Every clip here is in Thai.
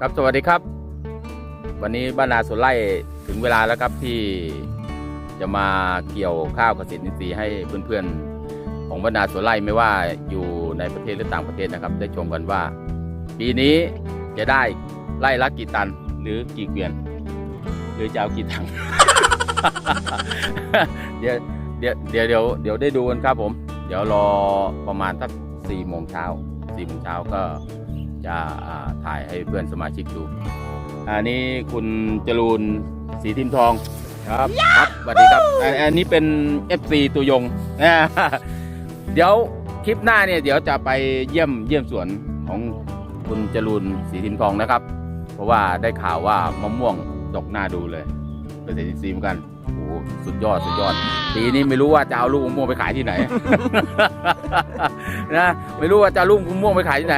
ครับสวัสดีครับ วันนี้บ้านนาสวนไร่ถึงเวลาแล้วครับที่จะมาเกี่ยวข้าวเกษตรอินทรีย์ให้เพื่อนๆ ของบ้านนาสวนไร่ไม่ว่าอยู่ในประเทศหรือต่างประเทศนะครับ ได้ชมกันว่า ปีนี้จะได้ไร่ละกี่ตันหรือกี่เกวียน หรือจะเอากี่ถังเดี๋ยวเดี๋ยวเดี๋ยวเดี๋ยวเดี๋ยวได้ดูกันครับผม เดี๋ยวรอประมาณสักสี่โมงเช้าสี่โมงเช้าก็ จะอ่าถ่ายให้เพื่อนสมาชิกดู อันนี้คุณจรูนสีทิมทองครับครับสวัสดีครับอันอันนี้เป็น FC ตัวยงนะเดี๋ยวคลิปหน้าเนี่ยเดี๋ยวจะไปเยี่ยมเยี่ยมสวนของคุณจรูนสีทิมทองนะครับ เพราะว่าได้ข่าวว่ามะม่วงดกหน้าดูเลยเกษตรอินทรีย์เหมือนกันโอ้โหสุดยอดสุดยอดปีนี้ไม่รู้ว่าจะเอาลูกมะม่วงไปขายที่ไหนนะไม่รู้ว่าจะเอาลูกมะม่วงไปขายที่ไหน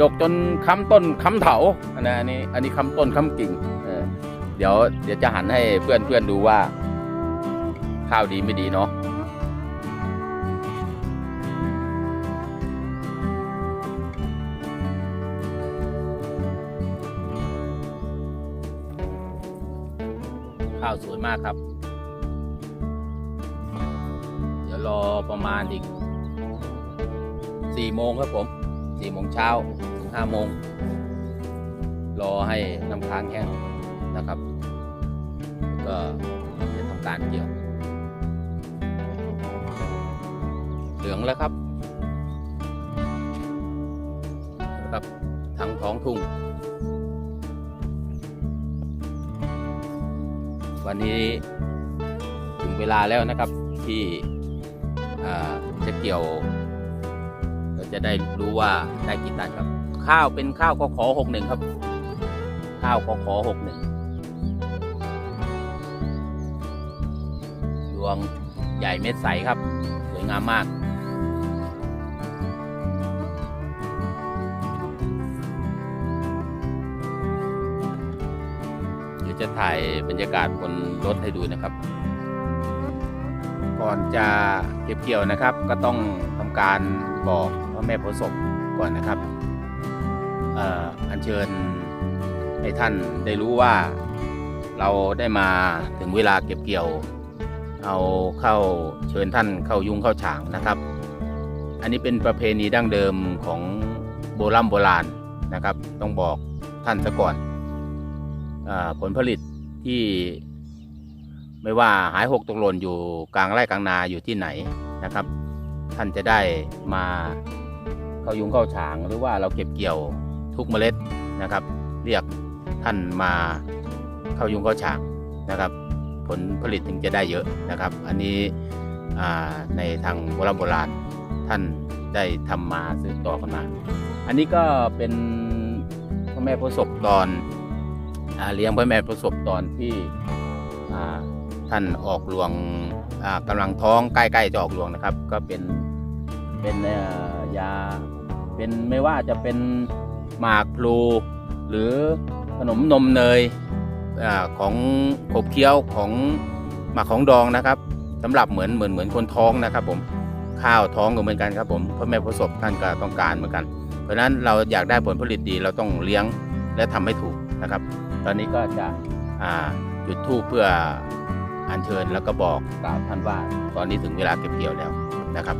ดกจนค้ำต้นค้ำเถาอันนี้อันนี้อันนี้ค้ำต้นค้ำกิ่งเเดี๋ยวเดี๋ยวจะหันให้เพื่อนเพื่อนดูว่า ข้าวดีไม่ดีเนาะข้าวสวยมากครับ เดี๋ยวรอประมาณอีกสี่โมงครับผม สี่โมงเช้าถึงห้าโมง รอให้น้ำค้างแห้งนะครับ ก็จะทำการเกี่ยว เหลืองแล้วครับนะครับทั้งท้องทุ่ง วันนี้ถึงเวลาแล้วนะครับที่อ่าจะเกี่ยว จะได้รู้ว่าได้กี่ตันครับ ข้าวเป็นข้าวกขอหกหนึ่งครับ ข้าวกขอหกหนึ่งดวงใหญ่เม็ดใสครับ สวยงามมากเดี๋ยวจะถ่ายบรรยากาศบนรถให้ดูนะครับ ก่อนจะเก็บเกี่ยวนะครับ ก็ต้องทำการบอก ระแม่โพธิ์ศพก่อนนะครับอัญเชิญให้ท่านได้รู้ว่าเราได้มาถึงเวลาเก็บเกี่ยว เอาเข้าเชิญท่านเข้ายุ้งเข้าฉางนะครับ อันนี้เป็นประเพณีดั้งเดิมของโบราณโบราณนะครับ ต้องบอกท่านซะก่อนอผลผลิตที่ไม่ว่าหายหกตกหล่นอยู่กลางไร่กลางนาอยู่ที่ไหนนะครับ ท่านจะได้มา ข้ายุงเข้าฉางหรือว่าเราเก็บเกี่ยวทุกเมล็ดนะครับ เรียกท่านมาเข้ายุงเข้าฉางนะครับ ผลผลิตถึงจะได้เยอะนะครับ อันนี้ในทางโบราณโบราณท่านได้ทำมาสืบต่อกันมา อันนี้ก็เป็นพระแม่ประสบตอนอเลี้ยงพระแม่ประสบตอนที่ท่านออกหลวงอ่ากำลังท้องใกล้ๆจะออกหลวงนะครับ ก็เป็น เป็นยาเป็นไม่ว่าจะเป็นหมากพลูหรือขนมนมเนยอของขบเคี้ยวของหมากของดองนะครับสำหรับเหมือนเหมือนเหมือนคนท้องนะครับ ผมข้าวท้องก็เหมือนกันครับผมพ่อแม่ประสบท่านก็ต้องการเหมือนกัน เพราะฉะนั้นเราอยากได้ผลผลิตดีเราต้องเลี้ยงและทำให้ถูกนะครับ ตอนนี้ก็จะจุดธูปเพื่ออัญเชิญแล้วก็บอกกล่าวท่านว่า ตอนนี้ถึงเวลาเก็บเกี่ยวแล้วนะครับ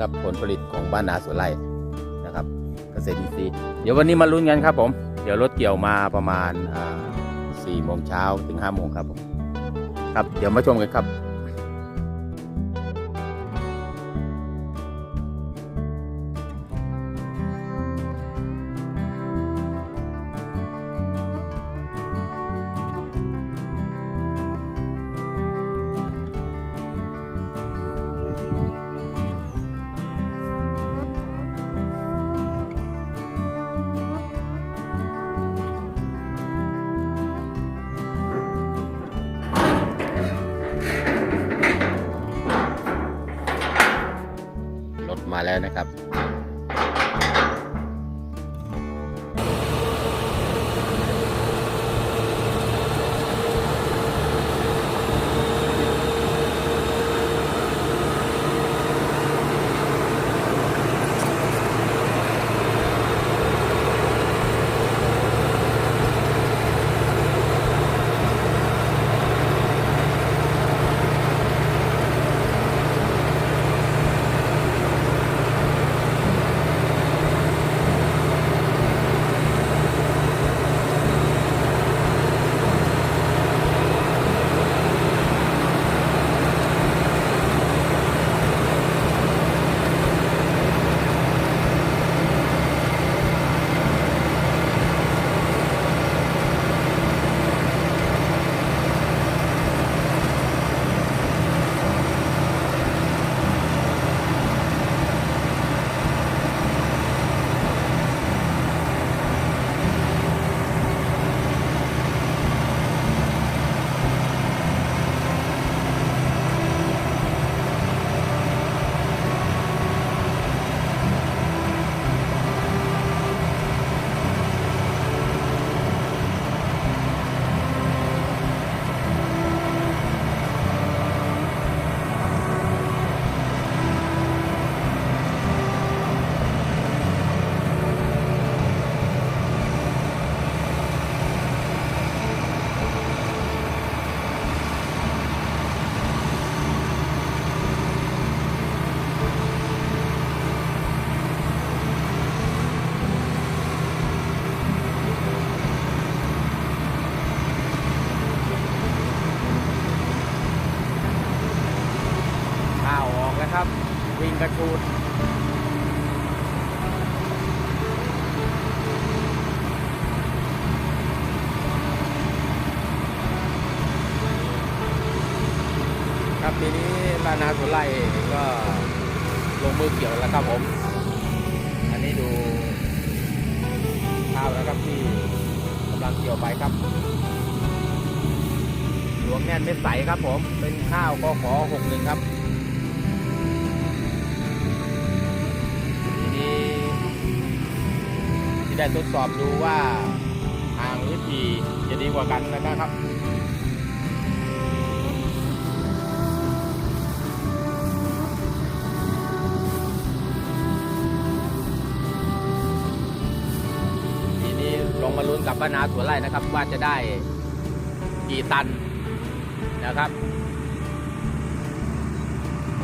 ครับผลผลิตของบ้านนาสวนไร่นะครับ เกษตรอินทรีย์เดี๋ยววันนี้มาลุ้นกันครับผม เดี๋ยวรถเกี่ยวมาประมาณสี่โมงเช้าถึงห้าโมงครับผมครับ เดี๋ยวมาชมกันครับ มาแล้วนะครับานาสุไลก็ลงมือเกี่ยวแล้วครับผม อันนี้ดูข้าวนะครับที่กำลังเกี่ยวไปครับ หลวงแน่นเม็ดใสครับผม เป็นข้าวกขอหกหนึ่งครับทีนี้ที่ได้ทดสอบดูว่าทางวิธีจะดีกว่ากันนะครับ กับป้านาสวนไร่นะครับว่าจะได้กี่ตันนะครับ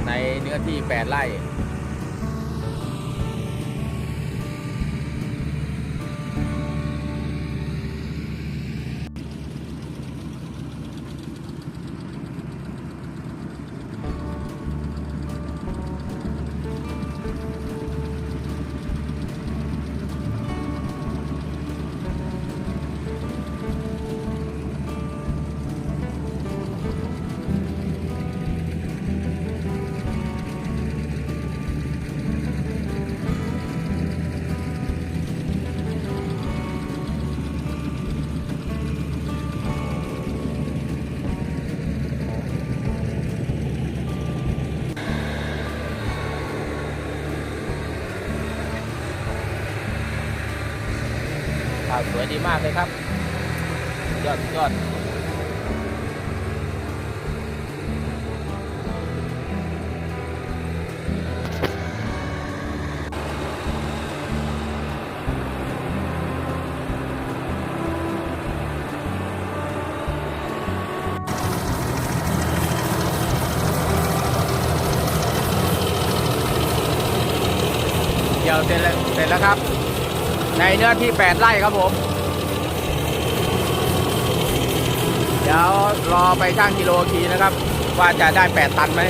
ในเนื้อที่ 8 ไร่ สวยดีมากเลยครับ ยอดยอดเกี่ยวเสร็จแล้วเสร็จแล้วครับ ในเนื้อที่ 8 ไร่ครับผม เดี๋ยวรอไปช่างกิโลทีนะครับ ว่าจะได้ 8 ตันไหม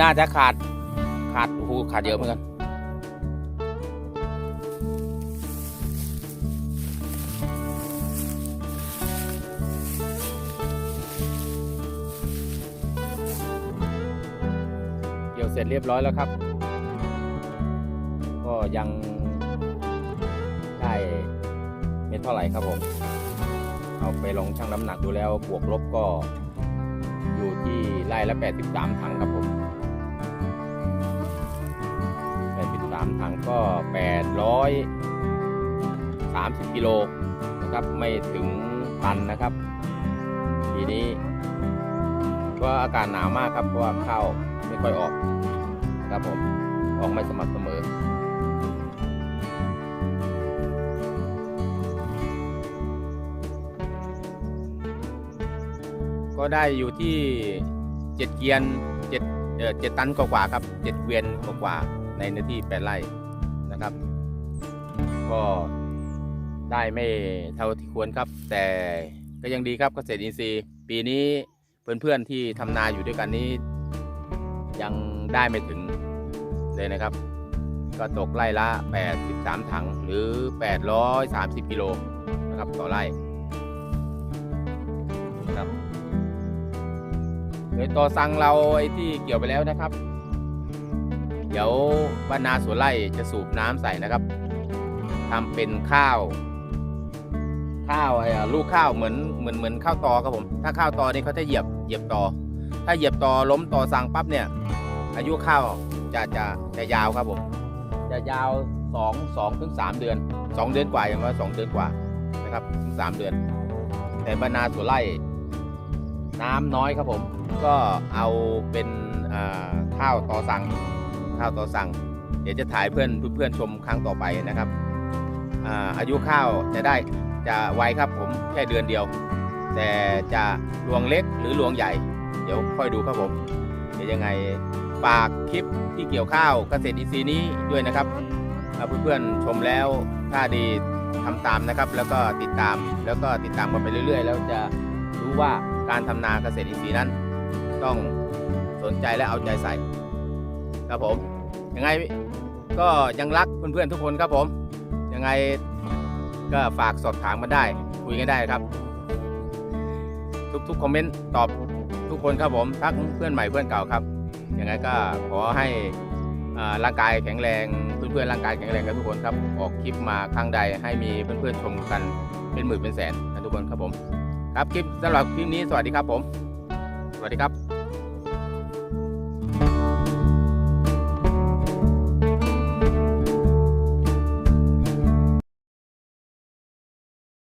น่าจะขาดขาดโอ้โหขาดเยอะเหมือนกัน เกี่ยวเสร็จเรียบร้อยแล้วครับ ก็ยังได้ไม่เท่าไหร่ครับผม เอาไปลองชั่งน้ำหนักดูแล้วบวกลบก็อยู่ที่ไล่ละ 83 ถังครับผม ก็ 830 กิโลนะครับไม่ถึงตันนะครับ ทีนี้ ก็อากาศหนาวมากครับเพราะว่าข้าวไม่ค่อยออกนะครับผมออกไม่สม่ำเสมอก็ได้อยู่ที่เจ็ดเกียนเจ็ดเอ่อเจ็ดตันกว่าๆครับเจ็ดเกวียนกว่าๆในเนื้อที่แปดไร่ นะครับ ก็ได้ไม่เท่าที่ควรครับ แต่ก็ยังดีครับเกษตรอินทรีย์ ปีนี้เพื่อนๆที่ทำนาอยู่ด้วยกันนี้ ยังได้ไม่ถึงเลยนะครับ ก็ตกไร่ละ 83 ถังหรือ 830 กิโลนะครับต่อไร่ครับโดยต่อสั่งเราไอ้ที่เกี่ยวไปแล้วนะครับ ดี๋ยวบ้านนาสวนไร่จะสูบน้ำใส่นะครับทำเป็นข้าว ข้าวไอ้ลูกข้าวเหมือนเหมือนเหมือนข้าวตอครับผม ถ้าข้าวตอนี่เขาจะเหยียบเหยียบตอ ถ้าเหยียบตอล้มตอสั่งปั๊บเนี่ย อายุข้าวจะจะจะยาวครับผม จะยาวสองสองถึงสามเดือนสองเดือนกว่าอย่างน้อยสองเดือนกว่านะครับถึงสามเดือน แต่บรรนาสวนไร่น้ำน้อยครับผม ก็เอาเป็นข้าวตอสั่ง ข้าวต่อสั่ง เดี๋ยวจะถ่ายเพื่อนเพื่อนชมครั้งต่อไปนะครับอาอายุข้าวจะได้จะไวครับผมแค่เดือนเดียว แต่จะรวงเล็กหรือรวงใหญ่ เดี๋ยวค่อยดูครับผม เดี๋ยวยังไงฝากคลิปที่เกี่ยวข้าวเกษตรอินทรีย์นี้ด้วยนะครับเพื่อนๆชมแล้วถ้าดีทำตามนะครับ แล้วก็ติดตามแล้วก็ติดตามกันไปเรื่อย ๆ แล้วจะรู้ว่าการทำนาเกษตรอินทรีย์นั้น ต้องสนใจและเอาใจใส่ ครับผมยังไงก็ยังรักเพื่อนๆทุกคนครับผม ยังไงก็ฝากสอบถามมาได้ คุยกันได้ครับ ทุกๆคอมเมนต์ตอบทุกคนครับผมทั้งเพื่อนใหม่เพื่อนเก่าครับยังไงก็ขอให้อ่าร่างกายแข็งแรงเพื่อนๆร่างกายแข็งแรงกันทุกคนครับออกคลิปมาครั้งใดให้มีเพื่อนๆชมกันเป็นหมื่นเป็นแสนกันทุกคนครับผม ครับคลิปสำหรับคลิปนี้สวัสดีครับผม สวัสดีครับ